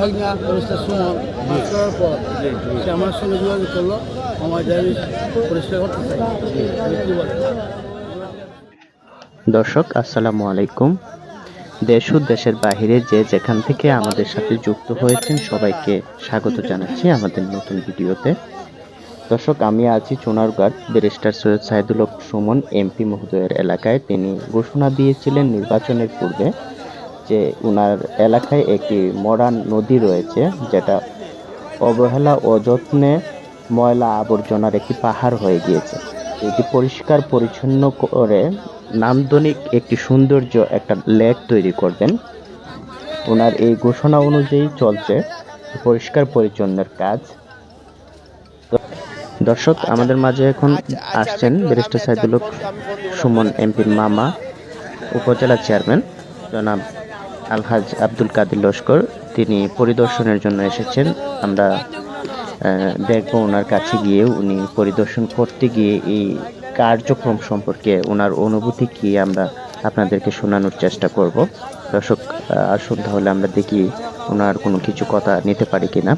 ভাগনা পরিষ্কার সুমন মাছ করার পর সে আমার সঙ্গে যোগাযোগ করল আমার ডায়েরি পরিষ্কার করতে চাই। দর্শক আসসালামু আলাইকুম। দেশ ও দেশের বাহিরে যে যেখান থেকে আমাদের সাথে যুক্ত হয়েছেন সবাইকে স্বাগত জানাচ্ছি আমাদের নতুন ভিডিওতে। দর্শক আমি আছি চুনারঘাট ব্যারিস্টার সৈয়দ সাইদুল সুমন এমপি মহোদয়ের এলাকায়। তিনি ঘোষণা দিয়েছিলেন নির্বাচনের পূর্বে যে উনার এলাকায় একটি মরান নদী রয়েছে যেটা অবহেলা ও যত্নে ময়লা আবর্জনার একটি পাহাড় হয়ে গিয়েছে। এটি পরিষ্কার পরিচ্ছন্ন করে নান্দনিক একটি সৌন্দর্য একটা লেক তৈরি করবেন। ওনার এই ঘোষণা অনুযায়ী চলছে পরিষ্কার পরিচ্ছন্নের কাজ। দর্শক আমাদের মাঝে এখন আসছেন ব্যারিস্টার সাইদুল সুমন এমপির মামা উপজেলা চেয়ারম্যান। জনাব আলহাজ আব্দুল কাদির লস্কর, তিনি পরিদর্শনের জন্য এসেছেন। আমরা দেখব ওনার কাছে গিয়ে উনি পরিদর্শন করতে গিয়ে এই কার্যক্রম সম্পর্কে ওনার অনুভূতি কি আমরা আপনাদেরকে শোনানোর চেষ্টা করব। দর্শক আসুন তাহলে আমরা দেখি ওনার কোনো কিছু কথা নিতে পারি কিনা।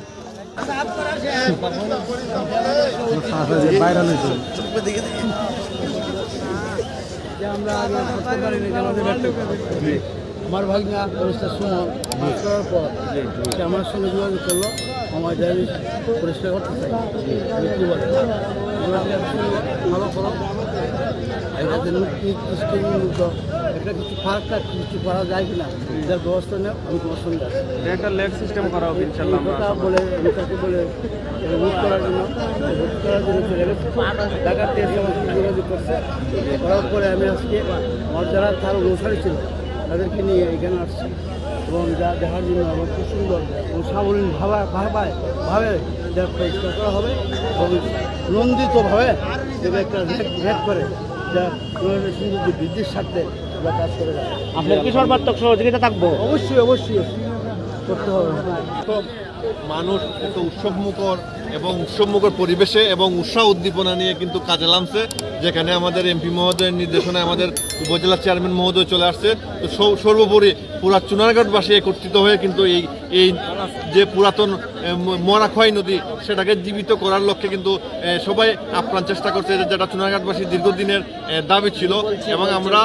আমরা আমার ভাগনা পরিষ্কার সুমন মাছ করার পর সে আমার সঙ্গে যোগাযোগ করল আমার ডায়েরি পরিষ্কার করতে চাই আমি কি বলে ভালো করো যে একটা কিছু কিছু করা যায় কিনা যার ব্যবস্থা নেই আমি তোমার সঙ্গে আছি। একটা লেগ সিস্টেম করা হবে ইনশাল্লাহ কথা বলে আমি তাকে বলে ভোট করার জন্য ভোট করার জন্য চলে গেছে। ঢাকার থেকে আমার যোগাযোগ করছে। করার পরে আমি আজকে আমার যারা তার অনুসারী ছিল তাদেরকে নিয়ে এখানে আসছি। এবং যা দেখার জন্য আমার খুব সুন্দর এবং সাবলীল ভাবা ভাবায় ভাবে যা পরিষ্কার করা হবে এবং নন্দিতভাবে যেটা একটা রেট রেট করে যা সুন্দর যে বৃদ্ধির স্বার্থে কাজ করে আপনার কি সর্বাত্মক সহযোগিতা থাকব? অবশ্যই অবশ্যই। করতে হবে। মানুষ এত উৎসবমুখর এবং উৎসবমুখর পরিবেশে এবং উৎসাহ উদ্দীপনা নিয়ে কিন্তু কাজে নামছে, যেখানে আমাদের এমপি মহোদয়ের নির্দেশনায় আমাদের উপজেলা চেয়ারম্যান মহোদয় চলে আসছে। তো সর্বোপরি পুরা চুনারঘাটবাসী একত্রিত হয়ে কিন্তু এই এই যে পুরাতন মরাখয় নদী সেটাকে জীবিত করার লক্ষ্যে কিন্তু সবাই আপ্রাণ চেষ্টা করছে। যে- যেটা চুনারঘাটবাসীর দীর্ঘদিনের দাবি ছিল এবং আমরা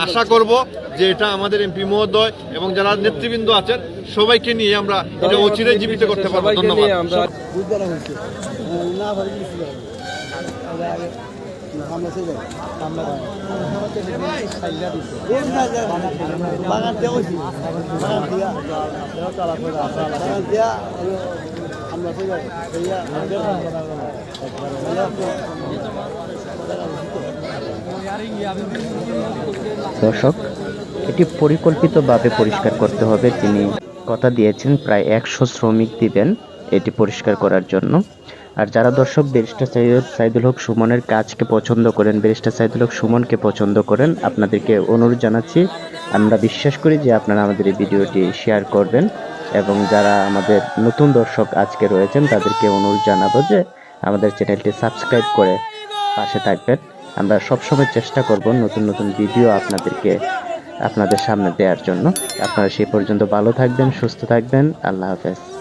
আশা করব যে এটা আমাদের এমপি মহোদয় এবং যারা নেতৃবৃন্দ আছেন সবাইকে নিয়ে আমরা এটা অচিরে জীবিত করতে পারব। ধন্যবাদ। দর্শক, এটি পরিকল্পিতভাবে পরিষ্কার করতে হবে। তিনি কথা দিয়েছেন, প্রায় একশো শ্রমিক দিবেন এটি পরিষ্কার করার জন্য। আর যারা দর্শক ব্যারিস্টার সাইদ সাইদুল হক সুমনের কাজকে পছন্দ করেন, ব্যারিস্টার সাইদুল হক সুমনকে পছন্দ করেন, আপনাদেরকে অনুরোধ জানাচ্ছি, আমরা বিশ্বাস করি যে আপনারা আমাদের এই ভিডিওটি শেয়ার করবেন এবং যারা আমাদের নতুন দর্শক আজকে রয়েছেন, তাদেরকে অনুরোধ জানাব যে আমাদের চ্যানেলটি সাবস্ক্রাইব করে পাশে থাকবেন। আমরা সবসময় চেষ্টা করব নতুন নতুন ভিডিও আপনাদেরকে, আপনাদের সামনে দেওয়ার জন্য। আপনারা সেই পর্যন্ত ভালো থাকবেন, সুস্থ থাকবেন। আল্লাহ হাফেজ।